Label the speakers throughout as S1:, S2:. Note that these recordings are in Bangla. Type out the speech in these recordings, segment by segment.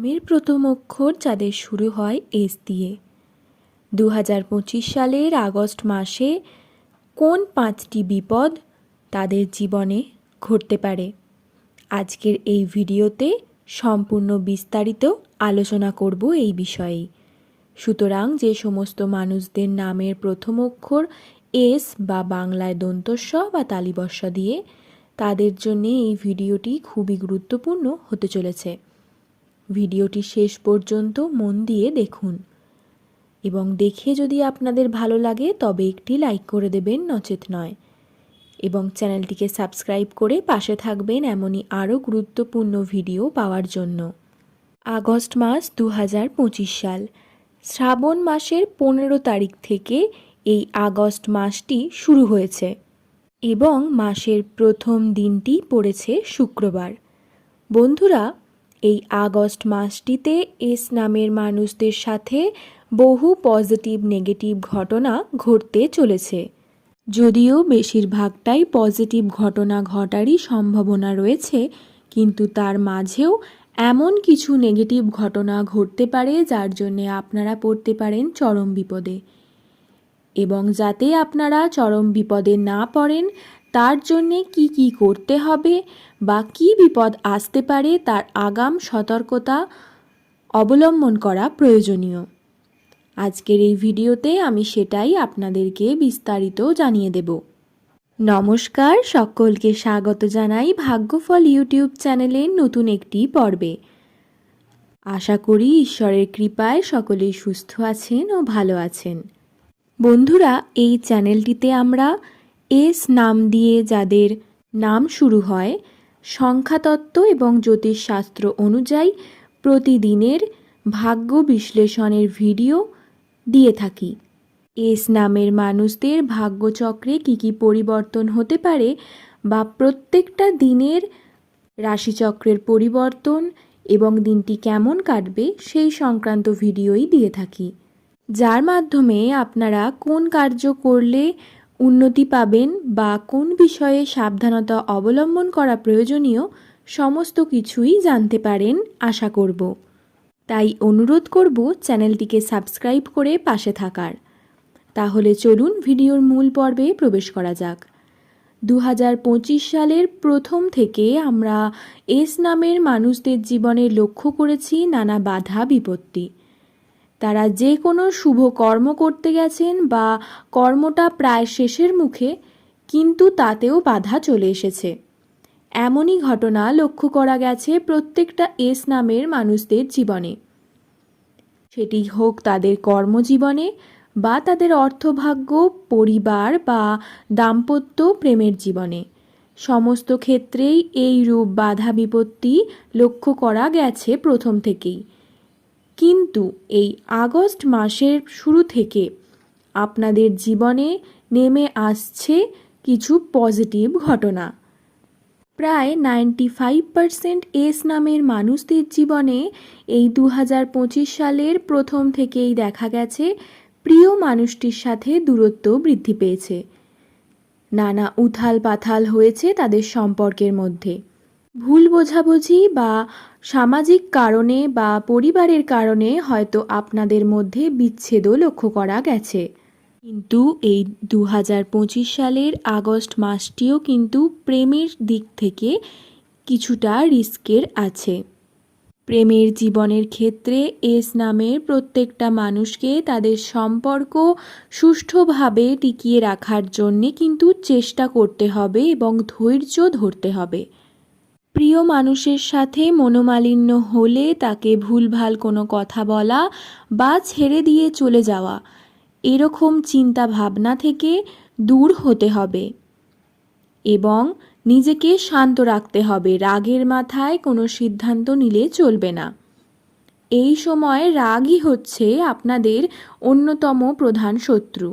S1: নামের প্রথম অক্ষর যাদের শুরু হয় এস দিয়ে। দু হাজার পঁচিশ সালের আগস্ট মাসে কোন পাঁচটি বিপদ তাদের জীবনে ঘটতে পারে? আজকের এই ভিডিওতে সম্পূর্ণ বিস্তারিত আলোচনা করব এই বিষয়েই। সুতরাং যে সমস্ত মানুষদের নামের প্রথম অক্ষর এস বা বাংলায় দন্তস্ব বা তালিবস্য দিয়ে তাদের জন্য এই ভিডিওটি খুবই গুরুত্বপূর্ণ হতে চলেছে। ভিডিওটি শেষ পর্যন্ত মন দিয়ে দেখুন। এবং দেখে যদি আপনাদের ভালো লাগে, তবে একটি লাইক করে দেবেন, নচেত নয়। এবং চ্যানেলটিকে সাবস্ক্রাইব করে পাশে থাকবেন এমনই আরও গুরুত্বপূর্ণ ভিডিও পাওয়ার জন্য। আগস্ট মাস দু হাজার পঁচিশ সাল। শ্রাবণ মাসের পনেরো তারিখ থেকে এই আগস্ট মাসটি শুরু হয়েছে। এবং মাসের প্রথম দিনটি পড়েছে শুক্রবার। বন্ধুরা এই আগস্ট মাসটিতে এস নামের মানুষদের সাথে বহু পজিটিভ নেগেটিভ ঘটনা ঘটতে চলেছে। যদিও বেশিরভাগটাই পজিটিভ ঘটনা ঘটারই সম্ভাবনা রয়েছে, কিন্তু তার মাঝেও এমন কিছু নেগেটিভ ঘটনা ঘটতে পারে যার জন্যে আপনারা পড়তে পারেন চরম বিপদে। এবং যাতে আপনারা চরম বিপদে না পড়েন তার জন্যে কি কি করতে হবে বা কি বিপদ আসতে পারে তার আগাম সতর্কতা অবলম্বন করা প্রয়োজনীয়। আজকের এই ভিডিওতে আমি সেটাই আপনাদেরকে বিস্তারিত জানিয়ে দেব। নমস্কার, সকলকে স্বাগত জানাই ভাগ্যফল ইউটিউব চ্যানেলের নতুন একটি পর্বে। আশা করি ঈশ্বরের কৃপায় সকলেই সুস্থ আছেন ও ভালো আছেন। বন্ধুরা, এই চ্যানেলটিতে আমরা এস নাম দিয়ে যাদের নাম শুরু হয়, সংখ্যাতত্ত্ব এবং জ্যোতিষশাস্ত্র অনুযায়ী প্রতিদিনের ভাগ্য বিশ্লেষণের ভিডিও দিয়ে থাকি। এস নামের মানুষদের ভাগ্যচক্রে কী কী পরিবর্তন হতে পারে বা প্রত্যেকটা দিনের রাশিচক্রের পরিবর্তন এবং দিনটি কেমন কাটবে সেই সংক্রান্ত ভিডিওই দিয়ে থাকি। যার মাধ্যমে আপনারা কোন কার্য করলে উন্নতি পাবেন বা কোন বিষয়ে সাবধানতা অবলম্বন করা প্রয়োজনীয় সমস্ত কিছুই জানতে পারেন, আশা করব। তাই অনুরোধ করব চ্যানেলটিকে সাবস্ক্রাইব করে পাশে থাকার। তাহলে চলুন ভিডিওর মূল পর্বে প্রবেশ করা যাক। দু হাজার পঁচিশ সালের প্রথম থেকে আমরা এস নামের মানুষদের জীবনে লক্ষ্য করেছি নানা বাধা বিপত্তি। তারা যে কোনো শুভ কর্ম করতে গেছেন বা কর্মটা প্রায় শেষের মুখে, কিন্তু তাতেও বাধা চলে এসেছে। এমনই ঘটনা লক্ষ্য করা গেছে প্রত্যেকটা এস নামের মানুষদের জীবনে। সেটি হোক তাদের কর্মজীবনে বা তাদের অর্থভাগ্য, পরিবার বা দাম্পত্য প্রেমের জীবনে। সমস্ত ক্ষেত্রেই এই রূপ বাধা বিপত্তি লক্ষ্য করা গেছে প্রথম থেকেই। কিন্তু এই আগস্ট মাসের শুরু থেকে আপনাদের জীবনে নেমে আসছে কিছু পজিটিভ ঘটনা। প্রায় নাইনটি ফাইভ পারসেন্ট এস নামের মানুষদের জীবনে এই দু পঁচিশ সালের প্রথম থেকেই দেখা গেছে প্রিয় মানুষটির সাথে দূরত্ব বৃদ্ধি পেয়েছে। নানা উথাল পাথাল হয়েছে তাদের সম্পর্কের মধ্যে। ভুল বোঝাবুঝি বা সামাজিক কারণে বা পরিবারের কারণে হয়তো আপনাদের মধ্যে বিচ্ছেদও লক্ষ্য করা গেছে। কিন্তু এই দু হাজার পঁচিশ সালের আগস্ট মাসটিও কিন্তু প্রেমের দিক থেকে কিছুটা রিস্কের আছে। প্রেমের জীবনের ক্ষেত্রে এস নামের প্রত্যেকটা মানুষকে তাদের সম্পর্ক সুষ্ঠুভাবে টিকিয়ে রাখার জন্যে কিন্তু চেষ্টা করতে হবে এবং ধৈর্য ধরতে হবে। প্রিয় মানুষের সাথে মনোমালিন্য হলে তাকে ভুলভাল কোনো কথা বলা বা ছেড়ে দিয়ে চলে যাওয়া, এরকম চিন্তা ভাবনা থেকে দূর হতে হবে এবং নিজেকে শান্ত রাখতে হবে। রাগের মাথায় কোনো সিদ্ধান্ত নিলে চলবে না। এই সময় রাগই হচ্ছে আপনাদের অন্যতম প্রধান শত্রু।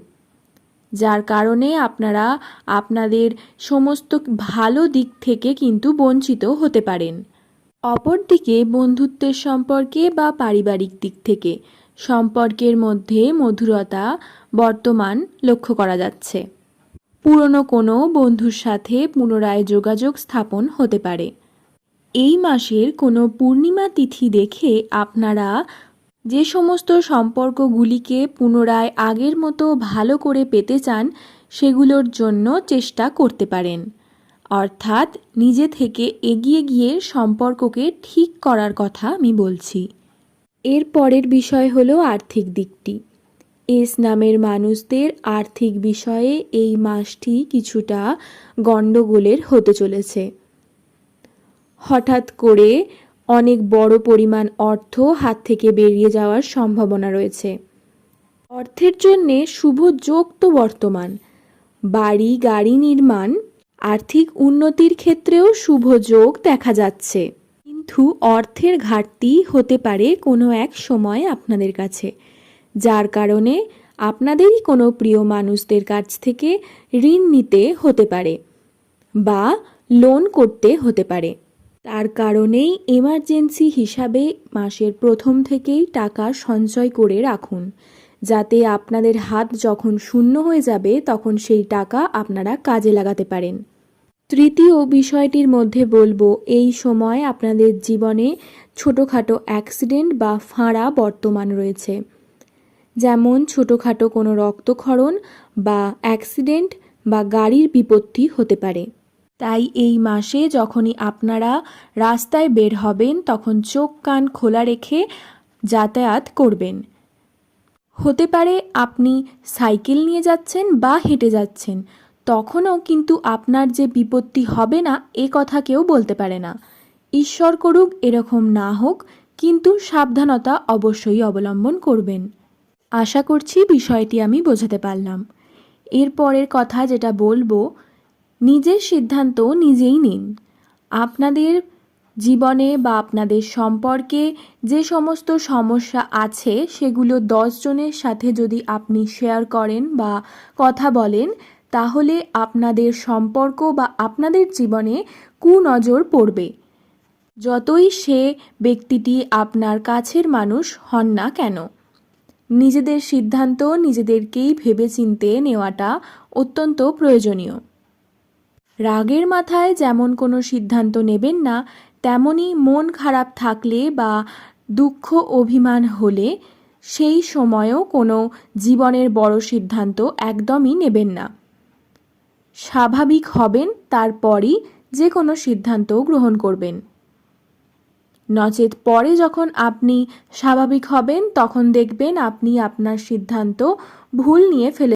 S1: যার কারণে আপনারা আপনাদের সমস্ত ভালো দিক থেকে কিন্তু বঞ্চিত হতে পারেন। অপরদিকে বন্ধুত্বের সম্পর্কে বা পারিবারিক দিক থেকে সম্পর্কের মধ্যে মধুরতা বর্তমান লক্ষ্য করা যাচ্ছে। পুরনো কোনো বন্ধুর সাথে পুনরায় যোগাযোগ স্থাপন হতে পারে। এই মাসের কোনো পূর্ণিমা তিথি দেখে আপনারা যে সমস্ত সম্পর্কগুলিকে পুনরায় আগের মতো ভালো করে পেতে চান, সেগুলোর জন্য চেষ্টা করতে পারেন। অর্থাৎ নিজে থেকে এগিয়ে গিয়ে সম্পর্ককে ঠিক করার কথা আমি বলছি। এর পরের বিষয় হলো আর্থিক দিকটি। এস নামের মানুষদের আর্থিক বিষয়ে এই মাসটি কিছুটা গণ্ডগোলের হতে চলেছে। হঠাৎ করে অনেক বড় পরিমাণ অর্থ হাত থেকে বেরিয়ে যাওয়ার সম্ভাবনা রয়েছে। অর্থের জন্যে শুভ যোগ তো বর্তমান। বাড়ি, গাড়ি নির্মাণ, আর্থিক উন্নতির ক্ষেত্রেও শুভ যোগ দেখা যাচ্ছে। কিন্তু অর্থের ঘাটতি হতে পারে কোনো এক সময় আপনাদের কাছে। যার কারণে আপনাদেরই কোনো প্রিয় মানুষদের কাছ থেকে ঋণ নিতে হতে পারে বা লোন করতে হতে পারে। তার কারণেই এমার্জেন্সি হিসাবে মাসের প্রথম থেকেই টাকা সঞ্চয় করে রাখুন। যাতে আপনাদের হাত যখন শূন্য হয়ে যাবে, তখন সেই টাকা আপনারা কাজে লাগাতে পারেন। তৃতীয় বিষয়টির মধ্যে বলব, এই সময় আপনাদের জীবনে ছোটোখাটো অ্যাক্সিডেন্ট বা ফাঁড়া বর্তমান রয়েছে। যেমন ছোটোখাটো কোনো রক্তক্ষরণ বা অ্যাক্সিডেন্ট বা গাড়ির বিপত্তি হতে পারে। তাই এই মাসে যখনই আপনারা রাস্তায় বের হবেন, তখন চোখ কান খোলা রেখে যাতায়াত করবেন। হতে পারে আপনি সাইকেল নিয়ে যাচ্ছেন বা হেঁটে যাচ্ছেন, তখনও কিন্তু আপনার যে বিপত্তি হবে না, এ কথা কেউ বলতে পারে না। ঈশ্বর করুক এরকম না হোক, কিন্তু সাবধানতা অবশ্যই অবলম্বন করবেন। আশা করছি বিষয়টি আমি বোঝাতে পারলাম। এরপরের কথা যেটা বলব নিজের সিদ্ধান্ত নিজেই নিন। আপনাদের জীবনে বা আপনাদের সম্পর্কে যে সমস্ত সমস্যা আছে, সেগুলো দশজনের সাথে যদি আপনি শেয়ার করেন বা কথা বলেন, তাহলে আপনাদের সম্পর্ক বা আপনাদের জীবনে কুনজর পড়বে। যতই সে ব্যক্তিটি আপনার কাছের মানুষ হন না কেন, নিজেদের সিদ্ধান্ত নিজেদেরকেই ভেবেচিন্তে নেওয়াটা অত্যন্ত প্রয়োজনীয়। রাগের মাথায় যেমন কোনো সিদ্ধান্ত নেবেন না তেমনই মন খারাপ থাকলে বা দুঃখ অভিমান হলে সেই সময়ও কোনো জীবনের বড় সিদ্ধান্ত একদমই নেবেন না। স্বাভাবিক হবেন তারপরই যে কোনো সিদ্ধান্ত গ্রহণ করবেন। নচেত পরে যখন আপনি স্বাভাবিক হবেন, তখন দেখবেন আপনি আপনার সিদ্ধান্ত ভুল নিয়ে ফেলে